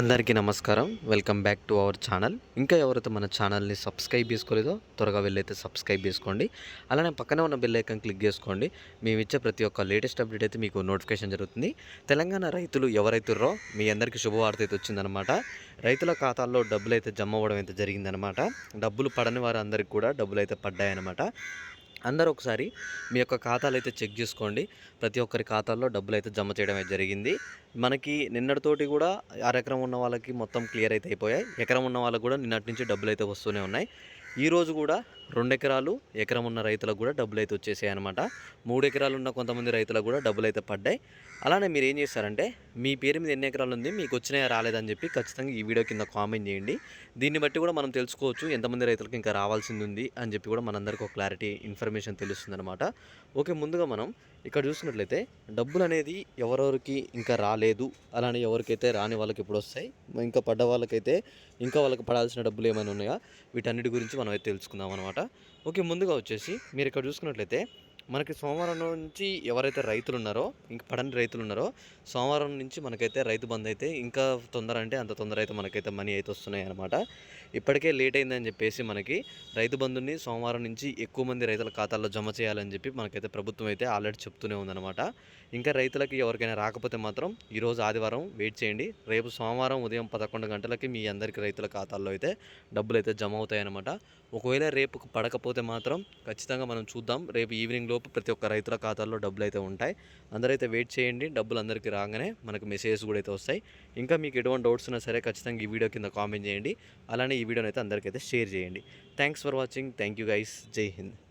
అందరికీ నమస్కారం. Welcome back to our channel. ఇంకా ఎవరైతే మన ఛానల్ని సబ్స్క్రైబ్ చేసుకోలేదో త్వరగా వెళ్ళైతే సబ్స్క్రైబ్ చేసుకోండి. అలానే పక్కనే ఉన్న బెల్ ఐకాన్ క్లిక్ చేసుకోండి. మేము ఇచ్చే ప్రతి ఒక్క లేటెస్ట్ అప్డేట్ అయితే మీకు నోటిఫికేషన్ జరుగుతుంది. తెలంగాణ రైతులు ఎవరైతుర్రో మీ అందరికీ శుభవార్త అయితే వచ్చిందనమాట రైతుల ఖాతాల్లో డబ్బులు అయితే జమ అవ్వడం అయితే జరిగిందనమాట డబ్బులు పడని వారందరికీ కూడా డబ్బులు అయితే పడ్డాయన్నమాట. అందరూ ఒకసారి మీ యొక్క ఖాతాలు అయితే చెక్ చేసుకోండి. ప్రతి ఒక్కరి ఖాతాల్లో డబ్బులు అయితే జమ చేయడం అయితే జరిగింది. మనకి నిన్నటితోటి కూడా అరెకరం ఉన్న వాళ్ళకి మొత్తం క్లియర్ అయితే అయిపోయాయి. ఎకరం ఉన్న వాళ్ళకి కూడా నిన్నటి నుంచి డబ్బులు అయితే వస్తూనే ఉన్నాయి. ఈరోజు కూడా రెండు ఎకరాలు ఎకరం ఉన్న రైతులకు కూడా డబ్బులు అయితే వచ్చేసాయి అనమాట మూడు ఎకరాలు ఉన్న కొంతమంది రైతులకు కూడా డబ్బులు అయితే పడ్డాయి. అలానే మీరు ఏం చేస్తారంటే మీ పేరు మీద ఎన్ని ఎకరాలు ఉంది మీకు వచ్చినాయా రాలేదని చెప్పి ఖచ్చితంగా ఈ వీడియో కింద కామెంట్ చేయండి. దీన్ని బట్టి కూడా మనం తెలుసుకోవచ్చు ఎంతమంది రైతులకు ఇంకా రావాల్సింది ఉంది అని చెప్పి కూడా మనందరికీ ఒక క్లారిటీ ఇన్ఫర్మేషన్ తెలుస్తుంది అనమాట ఓకే ముందుగా మనం ఇక్కడ చూసినట్లయితే డబ్బులు అనేది ఎవరెవరికి ఇంకా రాలేదు అలానే ఎవరికైతే రాని వాళ్ళకి ఇప్పుడు వస్తాయి ఇంకా పడ్డ వాళ్ళకైతే ఇంకా వాళ్ళకి పడాల్సిన డబ్బులు ఏమైనా ఉన్నాయా వీటన్నిటి గురించి మనం అయితే తెలుసుకుందాం అనమాట ఓకే ముందుగా వచ్చేసి మీరు ఇక్కడ చూసుకున్నట్లయితే మనకి సోమవారం నుంచి ఎవరైతే రైతులు ఉన్నారో ఇంకా పడని రైతులు ఉన్నారో సోమవారం నుంచి మనకైతే రైతు బంద్ అయితే ఇంకా తొందర అంటే అంత తొందర అయితే మనకైతే మనీ అయితే వస్తున్నాయి అనమాట ఇప్పటికే లేట్ అయిందని చెప్పేసి మనకి రైతు బంధుని సోమవారం నుంచి ఎక్కువ మంది రైతుల ఖాతాల్లో జమ చేయాలని చెప్పి మనకైతే ప్రభుత్వం అయితే ఆల్రెడీ చెప్తూనే ఉందన్నమాట. ఇంకా రైతులకి ఎవరికైనా రాకపోతే మాత్రం ఈరోజు ఆదివారం వెయిట్ చేయండి. రేపు సోమవారం ఉదయం పదకొండు గంటలకి మీ అందరికీ రైతుల ఖాతాల్లో అయితే డబ్బులు అయితే జమ అవుతాయి అనమాట ఒకవేళ రేపు పడకపోతే మాత్రం ఖచ్చితంగా మనం చూద్దాం. రేపు ఈవినింగ్లో లోపు ప్రతి ఒక్క రైతుల ఖాతాల్లో డబ్బులు అయితే ఉంటాయి. అందరైతే వెయిట్ చేయండి. డబ్బులు అందరికీ రాగానే మనకు మెసేజెస్ కూడా అయితే వస్తాయి. ఇంకా మీకు ఎటువంటి డౌట్స్ ఉన్నా సరే ఖచ్చితంగా ఈ వీడియో కింద కామెంట్ చేయండి. అలానే ఈ వీడియోని అయితే అందరికైతే షేర్ చేయండి. Thanks for watching thank you guys Jai Hind